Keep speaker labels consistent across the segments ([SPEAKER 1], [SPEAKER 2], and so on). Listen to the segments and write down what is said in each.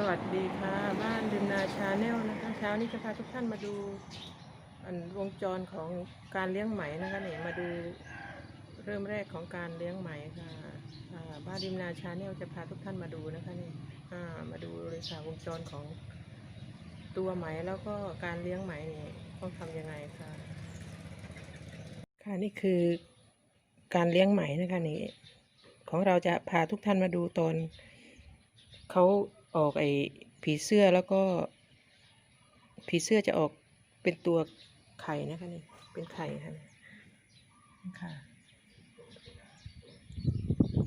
[SPEAKER 1] สวัสดีค่ะ บ้านดิมนาชาแนลนะคะเช้านี้จะพาทุกท่านมาดูอันวงจรของการเลี้ยงไหมนะคะนี่มาดูเริ่มแรกของการเลี้ยงไหมค่ะบ้านดิมนาชาแนลจะพาทุกท่านมาดูนะคะนี่มาดูเลยค่ะวงจรของตัวไหมแล้วก็การเลี้ยงไหมนี่ต้องทำยังไงค่ะค่ะนี่คือการเลี้ยงไหมนะคะนี่ของเราจะพาทุกท่านมาดูตอนเขา ออกไอ้ผีเสื้อแล้วก็ ผีเสื้อจะออกเป็นตัวไข่นะคะนี่เป็นไข่ค่ะค่ะ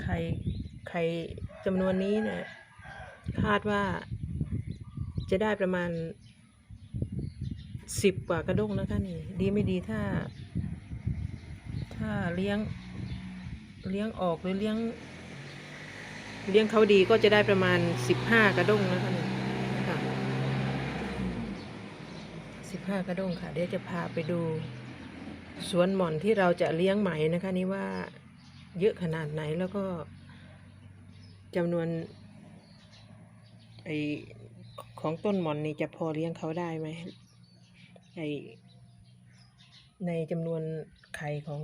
[SPEAKER 1] ไข่ไข่จำนวนนี้เนี่ยคาดว่าจะได้ประมาณสิบกว่ากระด้งนะคะนี่ดีไม่ดีถ้า ถ้าเลี้ยงเลี้ยงออกหรือเลี้ยง เลี้ยงเขาดีก็จะได้ประมาณสิบห้ากระด้งนะคะนี่ค่ะสิบห้ากระด้งค่ะ เดี๋ยวจะพาไปดูสวนหม่อนที่เราจะเลี้ยงไหมนะคะนี่ว่าเยอะขนาดไหนแล้วก็จำนวนไอของต้นหม่อนนี่จะพอเลี้ยงเขาได้ไหมไอในจำนวนไข่ของ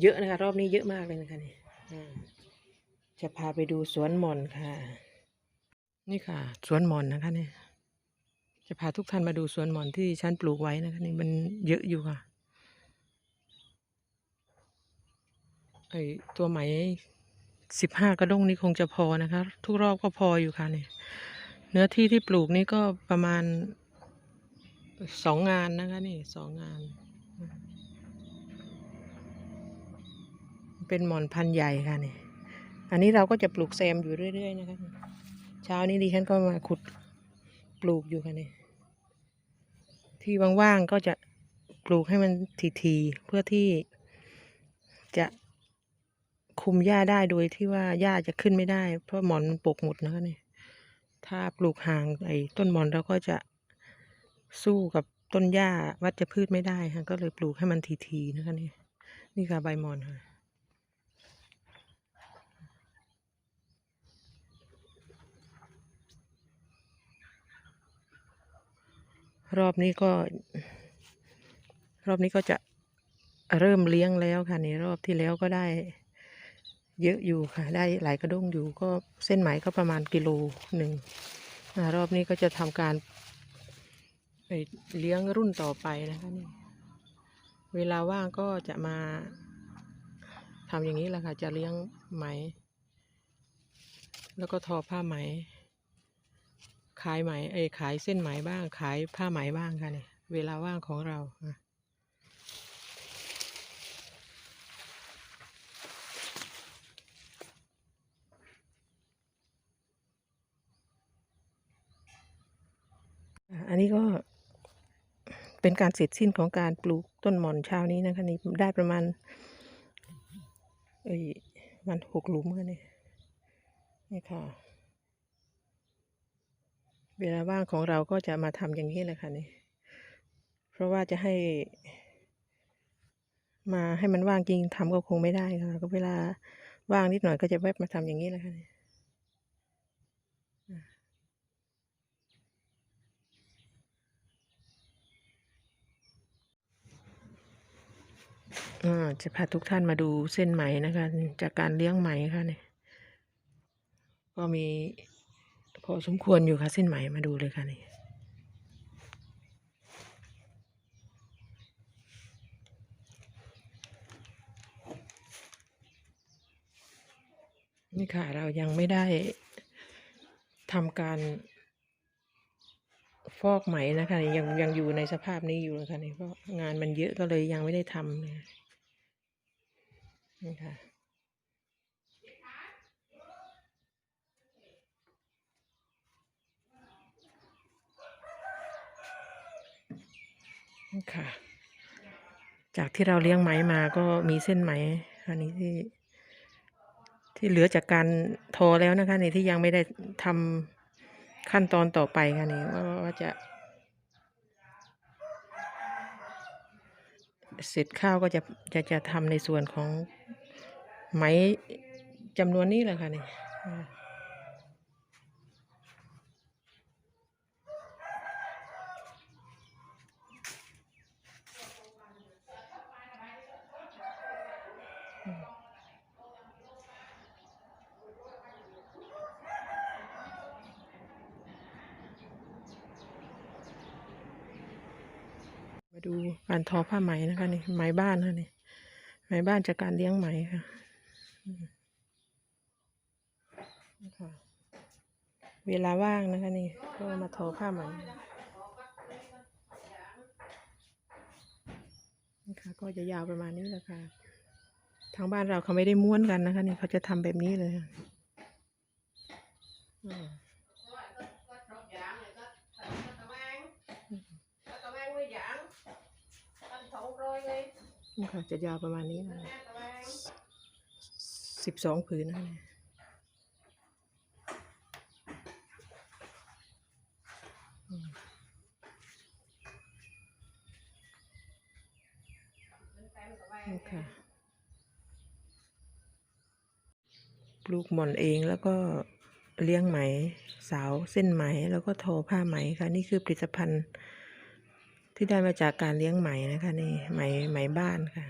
[SPEAKER 1] เยอะนะคะ รอบนี้เยอะมากเลยนะคะนี่ จะพาไปดูสวนหมอนค่ะ นี่ค่ะ สวนหมอนนะคะเนี่ยจะพาทุกท่านมาดูสวนหมอนที่ฉันปลูกไว้นะคะนี่มันเยอะอยู่ค่ะไอตัวไหมสิบห้ากระด้งนี่คงจะพอนะคะ ทุกรอบก็พออยู่ค่ะเนี่ยเนื้อที่ที่ปลูกนี่ก็ประมาณสองงานนะคะนี่สองงาน เป็นหมอนพันใหญ่ค่ะนี่ อันนี้เราก็จะปลูกแซมอยู่เรื่อย ๆ นะคะเช้านี้ดิฉันก็มาขุดปลูกอยู่ค่ะเนี่ยที่ว่างๆก็จะปลูกให้มันทีๆเพื่อที่จะคุมหญ้าได้โดยที่ว่าหญ้าจะขึ้นไม่ได้ เพราะหมอนมันปกหมดนะคะนี่ยถ้าปลูกห่างไอ้ต้นหมอนเราก็จะสู้กับต้นหญ้าวัชพืชไม่ได้ค่ะก็เลยปลูกให้มันทีๆนะคะนี่ยนี่ค่ะใบหมอนค่ะ รอบนี้ก็ รอบนี้ก็จะเริ่มเลี้ยงแล้วค่ะในรอบที่แล้วก็ได้ เยอะอยู่ค่ะ ได้หลายกระด้งอยู่ก็เส้นไหมก็ประมาณกิโลหนึ่งรอบนี้ก็จะทำการไปเลี้ยงรุ่นต่อไปนะคะนี่เวลาว่างก็จะมาทำอย่างนี้แหละค่ะ จะเลี้ยงไหม แล้วก็ทอผ้าไหม ขายไหมเอ้ขายเส้นไหมบ้าง ขายผ้าไหมบ้างค่ะเนี่ย เวลาว่างของเราอะอะอันนี้ก็เป็นการเสร็จสิ้นของการปลูกต้นหม่อนเช้านี้นะคะนี่ได้ประมาณเอ้ยมันหกหลุมค่ะนี่นี่ค่ะ เวลาว่างของเราก็จะมาทำอย่างนี้แหละค่ะนี่ เพราะว่าจะให้ มาให้มันว่างจริงทำก็คงไม่ได้ค่ะ ก็เวลาว่างนิดหน่อยก็จะแวบมาทำอย่างนี้แหละค่ะนี่อ่าจะพาทุกท่านมาดูเส้นไหมนะคะ จากการเลี้ยงไหมค่ะนี่ก็มี พอสมควรอยู่ค่ะเส้นไหมมาดูเลยค่ะนี่นี่ค่ะเรายังไม่ได้ทำการฟอกไหมนะคะยังยังอยู่ในสภาพนี้อยู่นะคะนี่เพราะงานมันเยอะก็เลยยังไม่ได้ทำเลยนี่ค่ะ ค่ะ จากที่เราเลี้ยงไหมมาก็มีเส้นไหม อันนี้ที่ ที่เหลือจากการทอแล้วนะคะนี่ที่ยังไม่ได้ทำขั้นตอนต่อไปค่ะนี่ว่าว่าจะ เสร็จข้าวก็จะจะจะทำในส่วนของไหมจำนวนนี้แหละค่ะนี่ ดูการทอผ้าไหมนะคะนี่ไหมบ้านค่ะนี่ไหมบ้านจากการเลี้ยงไหมค่ะอืมนี่ค่ะเวลาว่างนะคะนี่ก็มาทอผ้าไหมนี่ค่ะก็จะยาวประมาณนี้แหละค่ะทางบ้านเราเขาไม่ได้ม้วนกันนะคะนี่เขาจะทำแบบนี้เลยอืม นี่ค่ะจะยาวประมาณนี้นะสิบสองผืนนะเนี่ยนี่ค่ะปลูกหม่อนเองแล้วก็เลี้ยงไหม สาวเส้นไหม แล้วก็ทอผ้าไหมค่ะ นี่คือผลิตภัณฑ์ ที่ได้มาจากการเลี้ยงไหมนะคะนี่ไหมไหมบ้านค่ะ